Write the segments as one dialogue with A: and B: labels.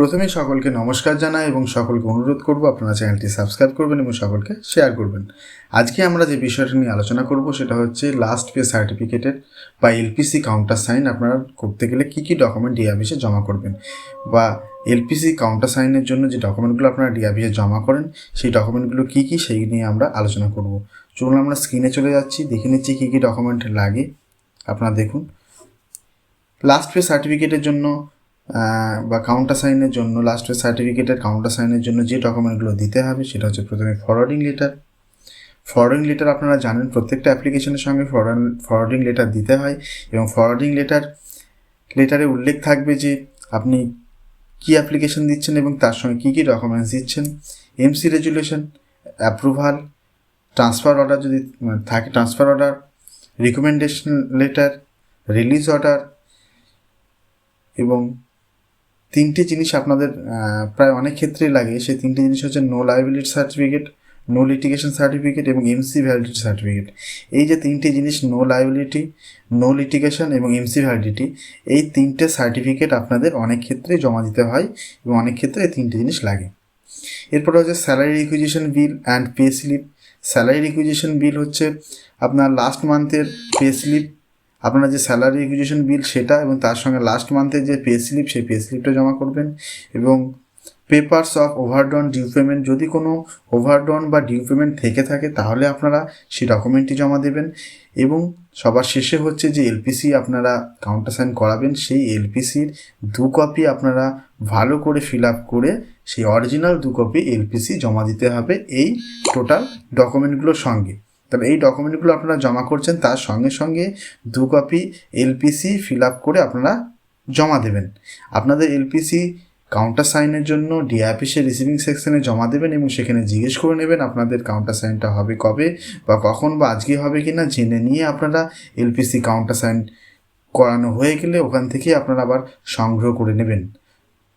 A: প্রথমে সকলকে নমস্কার জানাই এবং সকলকে অনুরোধ করব আপনারা চ্যানেলটি সাবস্ক্রাইব করবেন এবং সকলকে শেয়ার করবেন। আজকে আমরা যে বিষয়টা নিয়ে আলোচনা করব সেটা হচ্ছে লাস্ট পে সার্টিফিকেটের বা এলপিসি কাউন্টার সাইন আপনারা করতে গেলে কী কী ডকুমেন্ট ডিআবিসে জমা করবেন বা এলপিসি কাউন্টার সাইনের জন্য যে ডকুমেন্টগুলো আপনারা ডিআবিসে জমা করেন সেই ডকুমেন্টগুলো কী কী সেই নিয়ে আমরা আলোচনা করব। চলুন আমরা স্ক্রিনে চলে যাচ্ছি, দেখে নিচ্ছি কী কী ডকুমেন্ট লাগে। আপনারা দেখুন। লাস্ট পে সার্টিফিকেটের জন্য বা কাউন্টার সাইনের জন্য লাস্টের সার্টিফিকেটের কাউন্টার সাইনের জন্য যে ডকুমেন্টগুলো দিতে হবে, সেটা হচ্ছে প্রথমে ফরওয়ার্ডিং লেটার ফরওয়ার্ডিং লেটার আপনারা জানেন, প্রত্যেকটা অ্যাপ্লিকেশনের সঙ্গে ফরওয়ার্ডিং লেটার দিতে হয় এবং ফরওয়ার্ডিং লেটার লেটারে উল্লেখ থাকবে যে আপনি কী অ্যাপ্লিকেশন দিচ্ছেন এবং তার সঙ্গে কী কী ডকুমেন্টস দিচ্ছেন MC resolution approval transfer order যদি থাকে transfer order recommendation letter release order এবং তিনটে জিনিস আপনাদের প্রায় অনেক ক্ষেত্রেই লাগে। সেই তিনটে জিনিস হচ্ছে no liability certificate no litigation certificate এবং এমসি ভ্যালিডিটি সার্টিফিকেট এই যে তিনটে জিনিস নো লাইবিলিটি নো লিটিগেশন এবং এমসি ভ্যালিডিটি এই তিনটে সার্টিফিকেট আপনাদের অনেক ক্ষেত্রে জমা দিতে হয় এবং অনেক ক্ষেত্রে এই তিনটে জিনিস লাগে। এরপরে হচ্ছে salary requisition bill and pay slip salary requisition bill হচ্ছে আপনার লাস্ট মান্থের পে স্লিপ আপনার যে স্যালারি রিকুইজিশন বিল সেটা এবং তার সঙ্গে লাস্ট মান্থের যে পে স্লিপ সেই পে স্লিপটা জমা করবেন এবং papers of overdrawn due payment যদি কোনো ওভারডন বা ডিউ পেমেন্ট থেকে থাকে, তাহলে আপনারা সেই ডকুমেন্টটি জমা দেবেন এবং সবার শেষে হচ্ছে যে এলপিসি আপনারা কাউন্টার সাইন করাবেন, সেই এলপিসির দু কপি আপনারা ভালো করে ফিল আপ করে সেই অরিজিনাল দু কপি এলপিসি জমা দিতে হবে এই টোটাল ডকুমেন্টগুলোর সঙ্গে। তবে এই ডকুমেন্টগুলো আপনারা জমা করছেন, তার সঙ্গে সঙ্গে দু কপি এলপিসি ফিল আপ করে আপনারা জমা দেবেন। আপনাদের এলপিসি কাউন্টার সাইনের জন্য ডিআইপিসের রিসিভিং সেকশনে জমা দেবেন এবং সেখানে জিজ্ঞেস করে নেবেন আপনাদের কাউন্টার সাইনটা হবে কবে বা কখন বা আজকে হবে কি না জেনে নিয়ে আপনারা এলপিসি কাউন্টার সাইন করানো হয়ে গেলে ওখান থেকে আপনারা আবার সংগ্রহ করে নেবেন।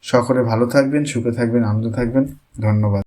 A: সকলে ভালো থাকবেন, সুখে থাকবেন, আনন্দ থাকবেন। ধন্যবাদ।